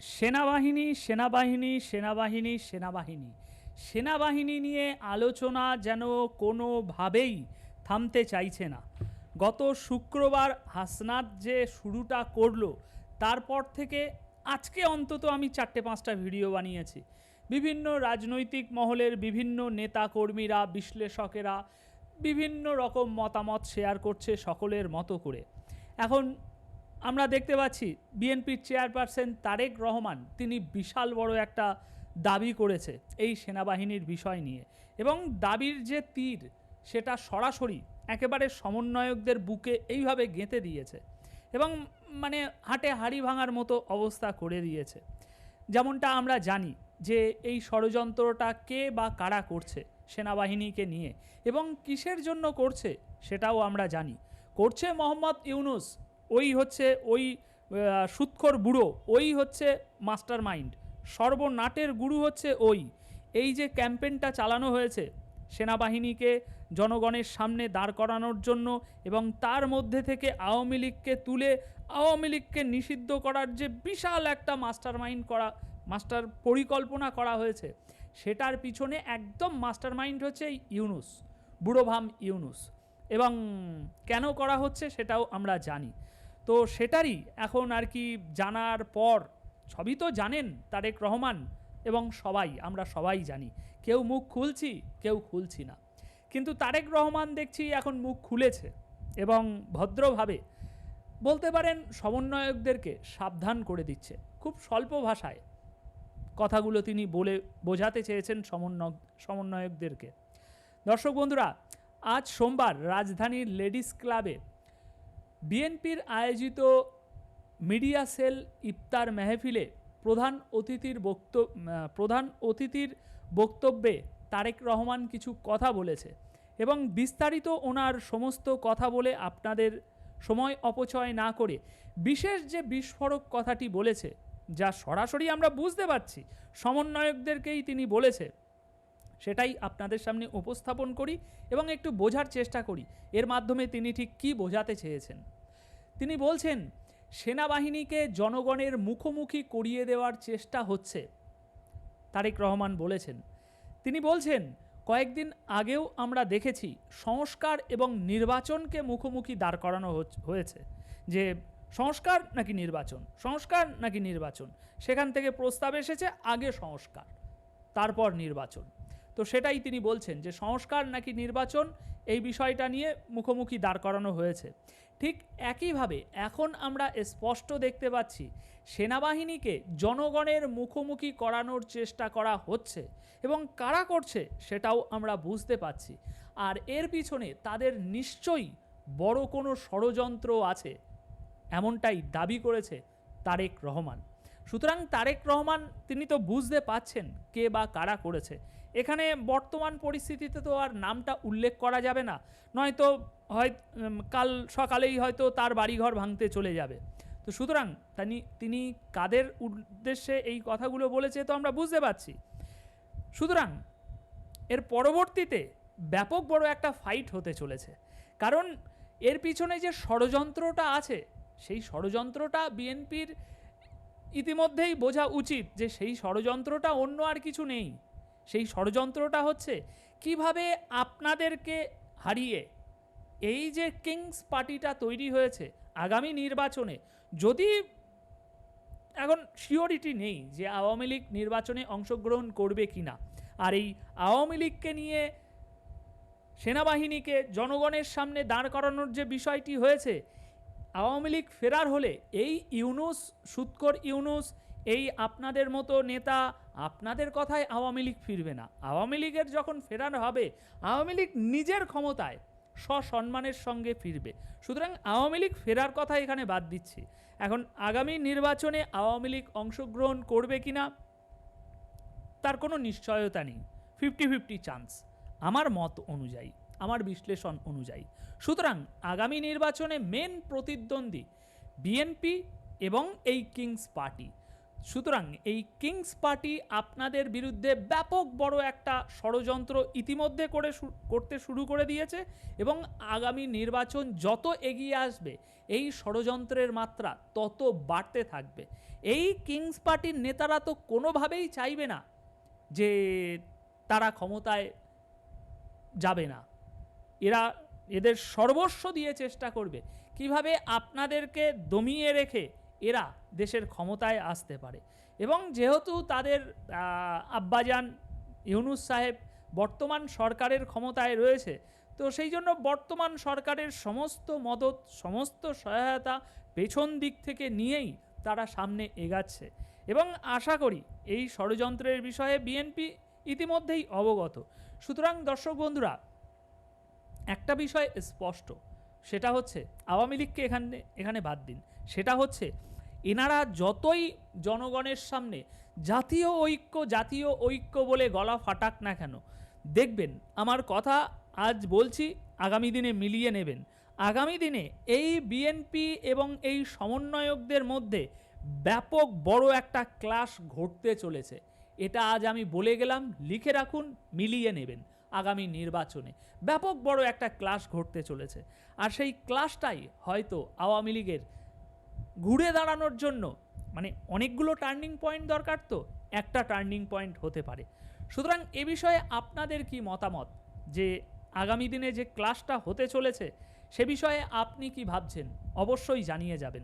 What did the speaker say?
সেনাবাহিনী সেনাবাহিনী সেনাবাহিনী সেনাবাহিনী। সেনাবাহিনী নিয়ে আলোচনা যেন কোনোভাবেই থামতে চাইছে না। গত শুক্রবার হাসনাত যে শুরুটা করল, তারপর থেকে আজকে অন্তত আমি চারটে পাঁচটা ভিডিও বানিয়েছি। বিভিন্ন রাজনৈতিক মহলের বিভিন্ন নেতাকর্মীরা, বিশ্লেষকেরা বিভিন্ন রকম মতামত শেয়ার করছে সকলের মতো করে। এখন আমরা দেখতে পাচ্ছি বিএনপির চেয়ারপারসন তারেক রহমান, তিনি বিশাল বড় একটা দাবি করেছে এই সেনাবাহিনীর বিষয় নিয়ে। এবং দাবির যে তীর, সেটা সরাসরি একেবারে সমন্বয়কদের বুকে এইভাবে গেঁথে দিয়েছে এবং মানে হাটে হাড়ি ভাঙার মতো অবস্থা করে দিয়েছে। যেমনটা আমরা জানি যে এই ষড়যন্ত্রটা কে বা কারা করছে সেনাবাহিনীকে নিয়ে এবং কিসের জন্য করছে সেটাও আমরা জানি। করছে মোহাম্মদ ইউনুস ওই হচ্ছে ওই সুৎখর বুড়ো, ওই হচ্ছে মাস্টার মাইন্ড সর্বনাটের গুরু হচ্ছে ওই। এই যে ক্যাম্পেনটা চালানো হয়েছে সেনাবাহিনীকে, জনগণের সামনে দাঁড় করানোর জন্য এবং তার মধ্যে থেকে আওয়ামী লীগকে তুলে আওয়ামী লীগকে নিষিদ্ধ করার যে বিশাল একটা মাস্টার মাইন্ড করা, মাস্টার পরিকল্পনা করা হয়েছে, সেটার পিছনে একদম মাস্টার মাইন্ড হচ্ছে ইউনুস বুড়োভাম ইউনুস। এবং কেন করা হচ্ছে সেটাও আমরা জানি। তো সেটারই এখন আর কি জানার পর, সবই তো জানেন তারেক রহমান এবং সবাই, আমরা সবাই জানি। কেউ মুখ খুলছি, কেউ খুলছি না। কিন্তু তারেক রহমান দেখছি এখন মুখ খুলেছে এবং ভদ্রভাবে, বলতে পারেন সমন্বয়কদেরকে সাবধান করে দিচ্ছে। খুব স্বল্প ভাষায় কথাগুলো তিনি বলে, বোঝাতে চেয়েছেন সমন্বয়, সমন্বয়কদেরকে। দর্শক বন্ধুরা, আজ সোমবার রাজধানীর লেডিস ক্লাবে বিএনপির আয়োজিত মিডিয়া সেল ইফতার মেহফিলে প্রধান অতিথির বক্তব্য প্রধান অতিথির বক্তব্যে তারেক রহমান কিছু কথা বলেছে এবং বিস্তারিত ওনার সমস্ত কথা বলে আপনাদের সময় অপচয় না করে বিশেষ যে বিস্ফোরক কথাটি বলেছে, যা সরাসরি আমরা বুঝতে পারছি, সমন্বয়কদেরকেই তিনি বলেছে। সেটাই আপনাদের সামনে উপস্থাপন করি এবং একটু বোঝার চেষ্টা করি। এর মাধ্যমে তিনি ঠিক কী বোঝাতে চেয়েছেন? তিনি বলছেন, সেনাবাহিনীকে জনগণের মুখোমুখি করিয়ে দেওয়ার চেষ্টা হচ্ছে। তারেক রহমান বলেছেন। তিনি বলছেন, কয়েকদিন আগেও আমরা দেখেছি সংস্কার এবং নির্বাচনকে মুখোমুখি দাঁড় করানো হয়েছে। যে সংস্কার নাকি নির্বাচন, সংস্কার নাকি নির্বাচন, সেখান থেকে প্রস্তাব এসেছে আগে সংস্কার, তারপর নির্বাচন। তো সেটাই তিনি বলছেন যে সংস্কার নাকি নির্বাচন, এই বিষয়টা নিয়ে মুখোমুখি দাঁড় করানো হয়েছে। ঠিক একইভাবে এখন আমরা স্পষ্ট দেখতে পাচ্ছি, সেনাবাহিনীকে জনগণের মুখোমুখি করানোর চেষ্টা করা হচ্ছে এবং কারা করছে সেটাও আমরা বুঝতে পাচ্ছি। আর এর পিছনে তাদের নিশ্চয়ই বড় কোনো ষড়যন্ত্র আছে, এমনটাই দাবি করেছে তারেক রহমান। সুতরাং তারেক রহমান, তিনি তো বুঝতে পাচ্ছেন কে বা কারা করেছে। এখানে বর্তমান পরিস্থিতিতে তো আর নামটা উল্লেখ করা যাবে না। নয়তো হয় কাল সকালেই হয়তো তার বাড়িঘর ভাঙতে চলে যাবে। তো সুতরাং তিনি তিনি কাদের উদ্দেশ্যে এই কথাগুলো বলেছে তো আমরা বুঝতে পারছি। সুতরাং এর পরবর্তীতে ব্যাপক বড় একটা ফাইট হতে চলেছে। কারণ এর পিছনে যে ষড়যন্ত্রটা আছে, সেই ষড়যন্ত্রটা বিএনপির ইতিমধ্যেই বোঝা উচিত যে সেই ষড়যন্ত্রটা অন্য আর কিছু নেই। সেই ষড়যন্ত্রটা হচ্ছে কীভাবে আপনাদেরকে হারিয়ে এই যে কিংস পার্টিটা তৈরি হয়েছে আগামী নির্বাচনে, যদি এখন শিওরিটি নেই যে আওয়ামী লীগ নির্বাচনে অংশগ্রহণ করবে কি না আর এই আওয়ামী লীগকে নিয়ে সেনাবাহিনীকে জনগণের সামনে দাঁড় করানোর যে বিষয়টি হয়েছে আওয়ামী লীগ ফেরার হলে এই ইউনুস, সুৎকর ইউনুস, এই আপনাদের মতো নেতা আপনাদের কথায় আওয়ামী লীগ ফিরবে না। আওয়ামী লীগের যখন ফেরানো হবে, আওয়ামী লীগ নিজের ক্ষমতায় সসম্মানের সঙ্গে ফিরবে। সুতরাং আওয়ামী লীগ ফেরার কথা এখানে বাদ দিচ্ছি। এখন আগামী নির্বাচনে আওয়ামী লীগ অংশগ্রহণ করবে কিনা, তার কোনো নিশ্চয়তা নেই। Fifty fifty chance. আমার মত অনুযায়ী। আমার বিশ্লেষণ অনুযায়ী। সুতরাং আগামী নির্বাচনে মেন প্রতিদ্বন্দ্বী বিএনপি এবং এই কিংস পার্টি সুতরাং এই কিংস পার্টি আপনাদের বিরুদ্ধে ব্যাপক বড় একটা ষড়যন্ত্র ইতিমধ্যে করে করতে শুরু করে দিয়েছে এবং আগামী নির্বাচন যত এগিয়ে আসবে, এই ষড়যন্ত্রের মাত্রা তত বাড়তে থাকবে। এই কিংস পার্টির নেতারা তো কোনোভাবেই চাইবে না যে তারা ক্ষমতায় যাবে না। এরা এদের সর্বস্ব দিয়ে চেষ্টা করবে। কীভাবে আপনাদেরকে দমিয়ে রেখে এরা দেশের ক্ষমতায় আসতে পারে। এবং যেহেতু তাদের আব্বাজান ইউনুস সাহেব বর্তমান সরকারের ক্ষমতায় রয়েছে, তো সেই জন্য বর্তমান সরকারের সমস্ত মদত, সমস্ত সহায়তা পেছন দিক থেকে নিয়েই তারা সামনে এগাচ্ছে। এবং আশা করি এই ষড়যন্ত্রের বিষয়ে বিএনপি ইতিমধ্যেই অবগত। সুতরাং দর্শক বন্ধুরা একটা বিষয় স্পষ্ট, সেটা হচ্ছে আওয়ামী লীগকে এখানে এখানে বাদ দিন। সেটা হচ্ছে এনারা যতই জনগণের সামনে জাতীয় ঐক্য জাতীয় ঐক্য বলে গলা ফাটাক না কেন, দেখবেন আমার কথা আজ বলছি, আগামী দিনে মিলিয়ে নেবেন। আগামী দিনে এই বিএনপি এবং এই সমন্বয়কদের মধ্যে ব্যাপক বড় একটা ক্লাস ঘটতে চলেছে। এটা আজ আমি বলে গেলাম, লিখে রাখুন, মিলিয়ে নেবেন। আগামী নির্বাচনে। ব্যাপক বড় একটা ক্লাশ ঘটতে চলেছে। আর সেই ক্লাশটাই হয়তো আওয়ামী লীগের ঘুরে দাঁড়ানোর জন্য মানে অনেকগুলো টার্নিং পয়েন্ট দরকার তো, একটা টার্নিং পয়েন্ট হতে পারে। সুতরাং এ বিষয়ে আপনাদের কি মতামত? যে আগামী দিনে যে ক্লাসটা হতে চলেছে, সে বিষয়ে আপনি কি ভাবছেন? অবশ্যই জানিয়ে যাবেন।